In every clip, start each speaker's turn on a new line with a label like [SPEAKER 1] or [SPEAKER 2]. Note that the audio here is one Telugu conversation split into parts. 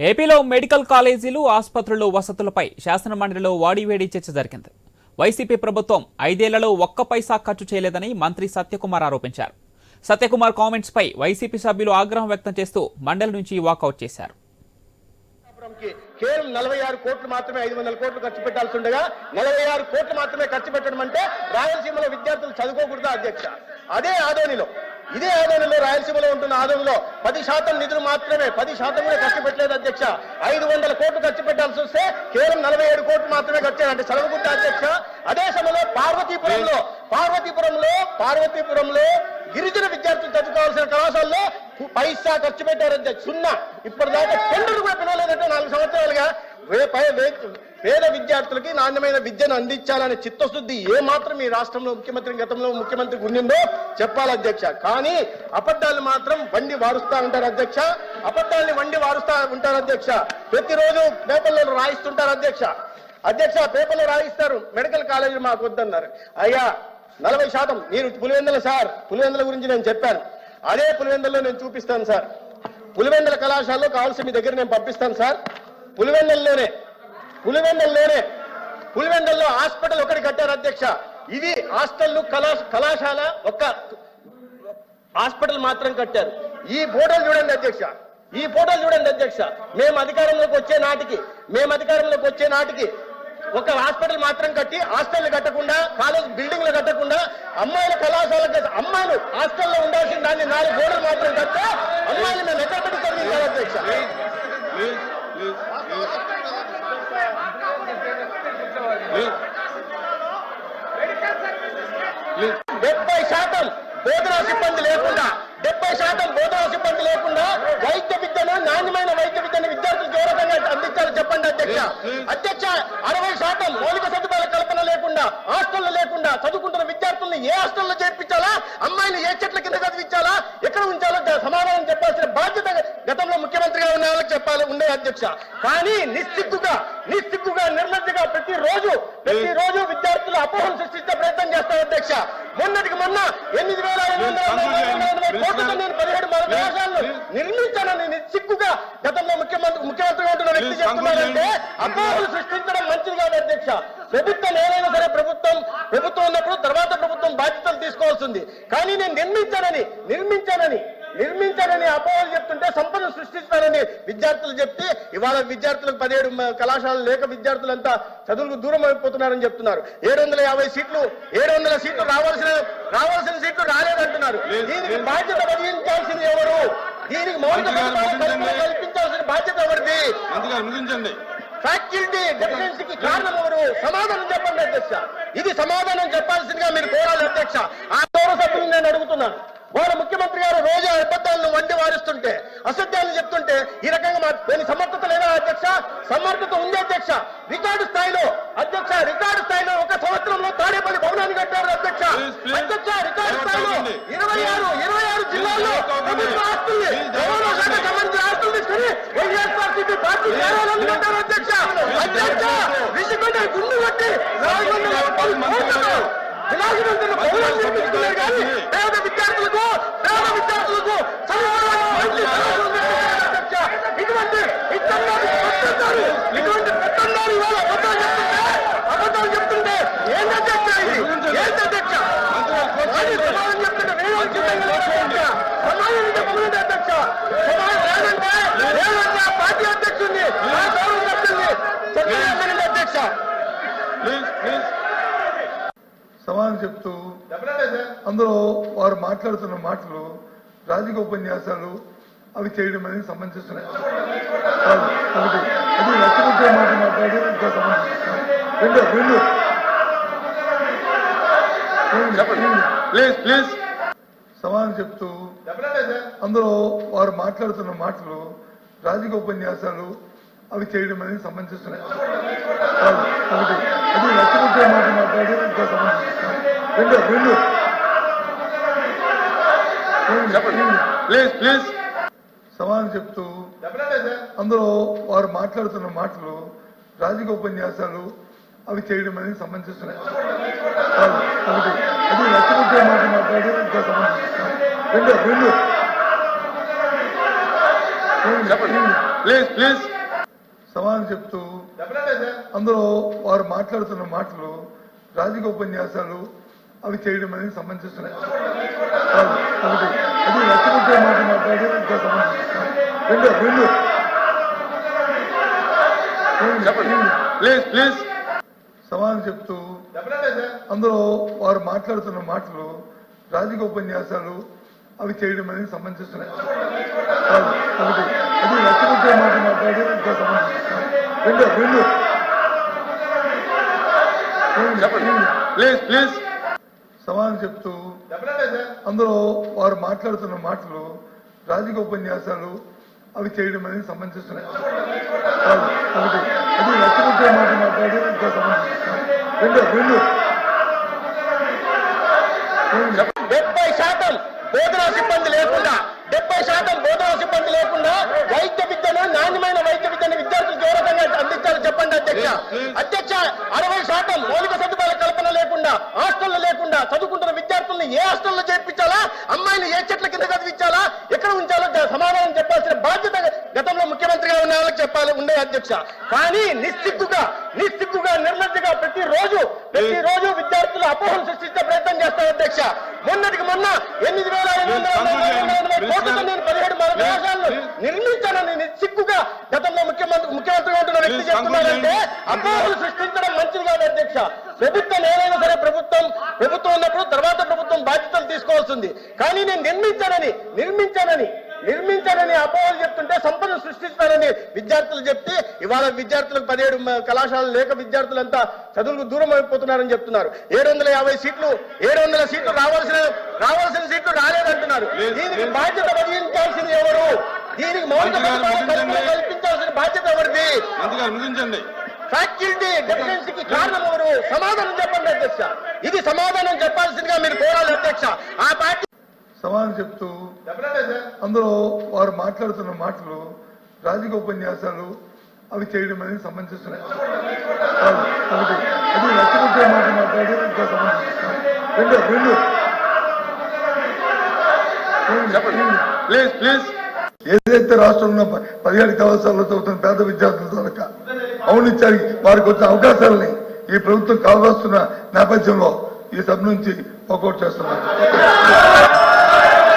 [SPEAKER 1] ఏపీలో మెడికల్ కాలేజీలు ఆసుపత్రులు వసతులపై శాసనమండలిలో వాడివేడి చర్చ జరిగింది. వైసీపీ ప్రభుత్వం ఐదేళ్ళలో ఒక్క పైసా ఖర్చు చేయలేదని మంత్రి సత్యకుమార్ ఆరోపించారు. సత్యకుమార్ కామెంట్స్ పై వైసీపీ సభ్యులు ఆగ్రహం వ్యక్తం చేస్తూ మండలి నుంచి వాకౌట్ చేశారు.
[SPEAKER 2] కేవలం నలభై ఆరు కోట్లు మాత్రమే ఐదు వందల కోట్లు ఖర్చు పెట్టాల్సి ఉండగా నలభై ఆరు కోట్లు మాత్రమే ఖర్చు పెట్టడం అంటే రాయలసీమలో విద్యార్థులు చదువుకోకూడదా అధ్యక్ష? అదే ఆదోనిలో ఇదే ఆదోనిలో రాయలసీమలో ఉంటున్న ఆదోనిలో పది శాతం నిధులు మాత్రమే పది శాతం కూడా ఖర్చు పెట్టలేదు అధ్యక్ష. ఐదు వందల కోట్లు ఖర్చు పెట్టాల్సి వస్తే కేవలం నలభై ఏడు కోట్లు మాత్రమే ఖర్చు అంటే సెలవుకుంట అధ్యక్ష. అదే సమయంలో పార్వతీపురంలో పార్వతీపురంలో పార్వతీపురంలో గిరిజన విద్యార్థులు చదువుకోవాల్సిన కళాశాలలో పైసా ఖర్చు పెట్టారు అధ్యక్ష. సున్నా. ఇప్పటిదాకా టెండర్ కూడా పిలవలేదంటే రేపై పేద విద్యార్థులకి నాణ్యమైన విద్యను అందించాలనే చిత్తశుద్ధి ఏ మాత్రం ఈ రాష్ట్రంలో ముఖ్యమంత్రి గతంలో ముఖ్యమంత్రి ఉండిందో చెప్పాలి అధ్యక్ష. కానీ అబద్ధాలు మాత్రం వండి వారుస్తా ఉంటారు అధ్యక్ష. అబద్ధాలని వండి వారుస్తా ఉంటారు అధ్యక్ష. ప్రతిరోజు పేపర్లలో రాయిస్తుంటారు అధ్యక్ష. అధ్యక్ష పేపర్లో రాయిస్తారు. మెడికల్ కాలేజీ మాకు వద్దన్నారు. అయ్యా నలభై శాతం మీరు పులివెందుల సార్. పులివెందుల గురించి నేను చెప్పాను. అదే పులివెందుల్లో నేను చూపిస్తాను సార్. పులివెందుల కళాశాలలో కావాల్సి మీ దగ్గర నేను పంపిస్తాను సార్. పులివెందల్లోనే పులివెందల్లోనే పులివెందల్లో హాస్పిటల్ ఒకటి కట్టారు అధ్యక్ష. ఇది హాస్టల్ కళా కళాశాల ఒక్క హాస్పిటల్ మాత్రం కట్టారు. ఈ ఫోటోలు చూడండి అధ్యక్ష. ఈ ఫోటోలు చూడండి అధ్యక్ష. మేము అధికారంలోకి వచ్చే నాటికి మేము అధికారంలోకి వచ్చే నాటికి ఒక హాస్పిటల్ మాత్రం కట్టి హాస్టల్ కట్టకుండా కాలేజ్ బిల్డింగ్లు కట్టకుండా అమ్మాయిల కళాశాల అమ్మాయిలు హాస్టల్లో ఉండాల్సిన దాన్ని నాలుగు గోడలు మాత్రం కట్టే అమ్మాయిలు మేము ఎక్కడ పెట్టుకోవాలి అధ్యక్ష? డెబ్బై శాతం బోధనా సిబ్బంది లేకుండా డెబ్బై శాతం బోధనా సిబ్బంది లేకుండా వైద్య విద్యను నాణ్యమైన వైద్య విద్యను విద్యార్థులకు ఏ రకంగా అందించాలో చెప్పండి అధ్యక్ష. అధ్యక్ష అరవై శాతం మౌలిక సదుపాయాల కల్పన లేకుండా హాస్టల్లో లేకుండా చదువుకుంటున్న విద్యార్థుల్ని ఏ హాస్టల్లో చేర్పించాలా? అమ్మాయిని ఏ చెట్ల కింద చదివించాలా? ఎక్కడ ఉంచాలో సమాధానం చెప్పాల్సిన బాధ్యత గతంలో ఉన్న వాళ్ళకి చెప్పాలి ఉండే అధ్యక్ష. కానీ నిస్సిగ్గుగా నిస్సిగ్గుగా నిర్లజ్జగా ప్రతిరోజు ప్రతిరోజు విద్యార్థులు అపోహలు సృష్టించే ప్రయత్నం చేస్తారు అధ్యక్ష. మొన్నటికి మొన్న ఎనిమిది వేల ఐదు వందల కోట్లతో నేను పదిహేడు మన కళాశాలను నిర్మించానని నిస్సిగ్గుగా గతంలో ముఖ్యమంత్రి ముఖ్యమంత్రిగా ఉంటున్న వ్యక్తి చెప్తున్నారంటే అపోహలు సృష్టించడం మంచిది కాదు అధ్యక్ష. ప్రభుత్వం ఏదైనా సరే ప్రభుత్వం ప్రభుత్వం ఉన్నప్పుడు తర్వాత ప్రభుత్వం బాధ్యతలు తీసుకోవాల్సింది కానీ నేను నిర్మించానని నిర్మించానని నిర్మించానని అపోహలు చెప్తుంటే సంపద సృష్టిస్తానని విద్యార్థులు చెప్తే ఇవాళ విద్యార్థులకు పదిహేడు కళాశాలలు లేక విద్యార్థులంతా చదువులకు దూరం అయిపోతున్నారని చెప్తున్నారు. ఏడు వందల యాభై సీట్లు ఏడు వందల సీట్లు రావాల్సిన రావాల్సిన సీట్లు రాలేదంటున్నారు. దీనికి బాధ్యత వహించాల్సింది ఎవరు? దీనికి మౌలిక కల్పించాల్సిన బాధ్యత ఎవరిది?
[SPEAKER 3] అందుకని ముగించండి
[SPEAKER 2] ఫ్యాకల్టీ డెఫిషియన్సీకి కారణం ఎవరు? సమాధానం చెప్పండి అధ్యక్ష. ఇది సమాధానం చెప్పాల్సిందిగా మీరు కోరాలి అధ్యక్ష ఆ గౌరవ సభ్యులు నేను అడుగుతున్నాను వాళ్ళ ముఖ్యమంత్రి గారు రోజు అబద్ధాలను వండి వారిస్తుంటే అసత్యాలు చెప్తుంటే ఈ రకంగా మా కొన్ని సమర్థత లేదా అధ్యక్ష సమర్థత ఉంది అధ్యక్ష రికార్డు స్థాయిలో అధ్యక్ష రికార్డు స్థాయిలో ఒక సంవత్సరంలో తాడేపల్లి భవనాన్ని కట్టారు అధ్యక్ష
[SPEAKER 3] Please, please.
[SPEAKER 2] అధ్యక్ష రికార్డు స్థాయిలో
[SPEAKER 3] మాట్లాడండి.
[SPEAKER 2] ఇరవై ఆరు ఇరవై ఆరు జిల్లాల్లో ప్రభుత్వ ఆస్తుల్ని గౌరవ శాఖ సంబంధించిన ఆస్తులు తీసుకుని వైఎస్ఆర్సీపీ పార్టీ కార్యాలయాలు కట్టారు అధ్యక్ష. అధ్యక్ష విసిగొండ గుండు కొట్టి నిర్మించుకున్నారు కానీ పేద విద్యార్థులకు పేద విద్యార్థులకు ఇటువంటి ఇటువంటి ఇటువంటి పెత్తందారు ఇవాళ అబద్ధాలు చెప్తుంటే అబద్ధాలు చెప్తుంటే ఏంటి అధ్యక్ష ఇది? ఏంటి అధ్యక్ష? సమాధానం చెప్తుంటే సమాధానం అధ్యక్ష? సమాధానం లేదంటే లేదంటే పార్టీ గౌరవ సభ్యుల్ని చెప్పలేదు అధ్యక్ష.
[SPEAKER 4] సమాధానం చెప్తూ అందులో వారు మాట్లాడుతున్న మాటలు రాజకీయ ఉపన్యాసాలు అవి చేయడం అనేది. ఒకటి అది నచ్చబుద్ధే మాట మాట్లాడి ఇంకా రెండు రెండు. సమాధానం చెప్తూ అందులో వారు మాట్లాడుతున్న మాటలు రాజకీయ ఉపన్యాసాలు అవి చేయడం అనేది కాదు. ఒకటి అది నచ్చబుద్ధే మాట మాట్లాడి ఇంకా సమంజసం రెండు రెండు. సమాధానం చెప్తూ అందులో వారు మాట్లాడుతున్న మాటలు రాజకీయ ఉపన్యాసాలు అవి చేయడం అనేది కాదు. ఒకటి అది నచ్చబుద్ధే మాట మాట్లాడి ఇంకా సమంజసం రెండు రెండు. రెండు.
[SPEAKER 3] ప్లీజ్ ప్లీజ్
[SPEAKER 4] సమాధానం చెప్తూ అందులో వారు మాట్లాడుతున్న మాటలు రాజకీయ ఉపన్యాసాలు అవి చేయడం అనేది సమంజసం కాదు ఒకటి అది నచ్చకుంటే మాట మాట్లాడి ఇంకా సమంజసం. రెండు రెండు.
[SPEAKER 3] ప్లీజ్ ప్లీజ్
[SPEAKER 4] సమాధానం చెప్తూ అందులో వారు మాట్లాడుతున్న మాటలు రాజకీయ ఉపన్యాసాలు అవి చేయడం అనేది కాదు. ఒకటి అది నచ్చకుంటే మాట మాట్లాడి ఇంకా సమంజసం రెండు రెండు.
[SPEAKER 3] Please please.
[SPEAKER 4] సమాధానం చెప్తూ అందులో వారు మాట్లాడుతున్న మాటలు రాజకీయ ఉపన్యాసాలు అవి చేయడం అనేది కాదు. ఒకటి అది నచ్చకుంటే మాట మాట్లాడి ఇంకా సమంజసం రెండు రెండు.
[SPEAKER 2] డెబ్బై శాతం. బోధనా సిబ్బంది లేకుండా డెబ్బై శాతం బోధనా సిబ్బంది లేకుండా వైద్య విద్యను నాణ్యమైన వైద్య విద్యను విద్యార్థులకు ఏ రకంగా చెప్పండి అధ్యక్ష. అధ్యక్ష అరవై శాతం మౌలిక సదుపాయాల కల్పన లేకుండా హాస్టల్లో లేకుండా చదువుకుంటున్న విద్యార్థుల్ని ఏ హాస్టల్లో చేర్పించాలా? అమ్మాయిని ఏ చెట్ల కింద చదివించాలి? సమాధానం చెప్పాల్సిన బాధ్యత గతంలో ముఖ్యమంత్రిగా ఉన్న వాళ్ళకి చెప్పాలి ఉండే అధ్యక్ష. కానీ నిస్సిగ్గుగా నిస్సిగ్గుగా నిర్లజ్జగా ప్రతిరోజు ప్రతిరోజు విద్యార్థులు అపోహలు సృష్టించే ప్రయత్నం చేస్తారు అధ్యక్ష. మొన్నటికి మొన్న ఎనిమిది వేల ఐదు వందల కోట్లతో నేను పదిహేడు మన నిర్మించానని నిస్సిగ్గుగా గతంలో ముఖ్యమంత్రి ముఖ్యమంత్రిగా ఉంటున్న వ్యక్తి చెప్తున్నారంటే అపోహలు సృష్టించడం మంచిది కాదు అధ్యక్ష. ప్రభుత్వం ఏదైనా సరే ప్రభుత్వం ప్రభుత్వం ఉన్నప్పుడు తర్వాత ప్రభుత్వం బాధ్యతలు తీసుకోవాల్సింది. కానీ నేను నిర్మించానని నిర్మించానని నిర్మించానని అపోహలు చెప్తుంటే సంపద సృష్టిస్తానని విద్యార్థులు చెప్తే ఇవాళ విద్యార్థులకు పదిహేడు కళాశాలలు లేక విద్యార్థులంతా చదువులకు దూరం అయిపోతున్నారని చెప్తున్నారు. ఏడు వందల యాభై సీట్లు ఏడు వందల సీట్లు రావాల్సిన రావాల్సిన సీట్లు రాలేదంటున్నారు. దీనికి బాధ్యత వహించాల్సింది ఎవరు? దీనికి మౌలిక కల్పించాల్సిన బాధ్యత ఎవరిది?
[SPEAKER 3] ముగించండి
[SPEAKER 2] ఫ్యాకల్టీ డెఫిషియన్సీకి కారణం ఎవరు? సమాధానం చెప్పండి అధ్యక్ష. ఇది సమాధానం చెప్పాల్సిందిగా మీరు కోరాలి అధ్యక్ష. ఆ పార్టీ
[SPEAKER 4] సమాధానం చెప్తూ అందులో వారు మాట్లాడుతున్న మాటలు రాజకీయ ఉపన్యాసాలు అవి చేయడం అనేది ఒకటి అది మాట మాట్లాడి ఇంకా సమంజసం. రెండు రెండు.
[SPEAKER 3] Please please.
[SPEAKER 4] ఏదైతే రాష్ట్రంలో పదిహేడు కళాశాలలో చదువుతున్న పేద విద్యార్థుల తాలూకా అవునిచ్చారు వారికి వచ్చిన అవకాశాలని ఈ ప్రభుత్వం కావాల్సిన నేపథ్యంలో ఈ సభ నుంచి వర్కౌట్ చేస్తున్నారు.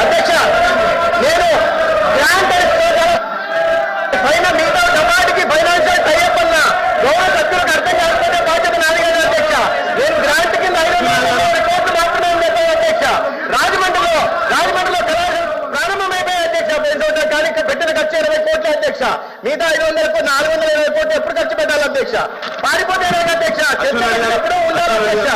[SPEAKER 2] అధ్యక్ష నేను గ్రాంట్ పైన మిగతా డమాటికి ఫైనాన్షియల్ టైప్ అన్న గౌరవ సభ్యులకు అర్థం చేసుకుంటే బాధ్యత నాది కదా అధ్యక్ష నేను గ్రాంట్ కింద ఐదు వందల నలభై కోట్లు మాత్రమే చెప్పాను అధ్యక్ష రాజమండ్రిలో రాజమండ్రిలో కళాశాల ప్రారంభమైపోయాయి అధ్యక్ష పోయిన సంవత్సరం కానీ పెట్టిన ఖర్చు ఇరవై కోట్లు అధ్యక్ష మిగతా ఐదు వందలకు నాలుగు వందల ఇరవై కోట్లు ఎప్పుడు ఖర్చు పెట్టాలి అధ్యక్ష? పారిపోతే అధ్యక్ష? చర్చ ఎప్పుడూ ఉండాలి అధ్యక్ష.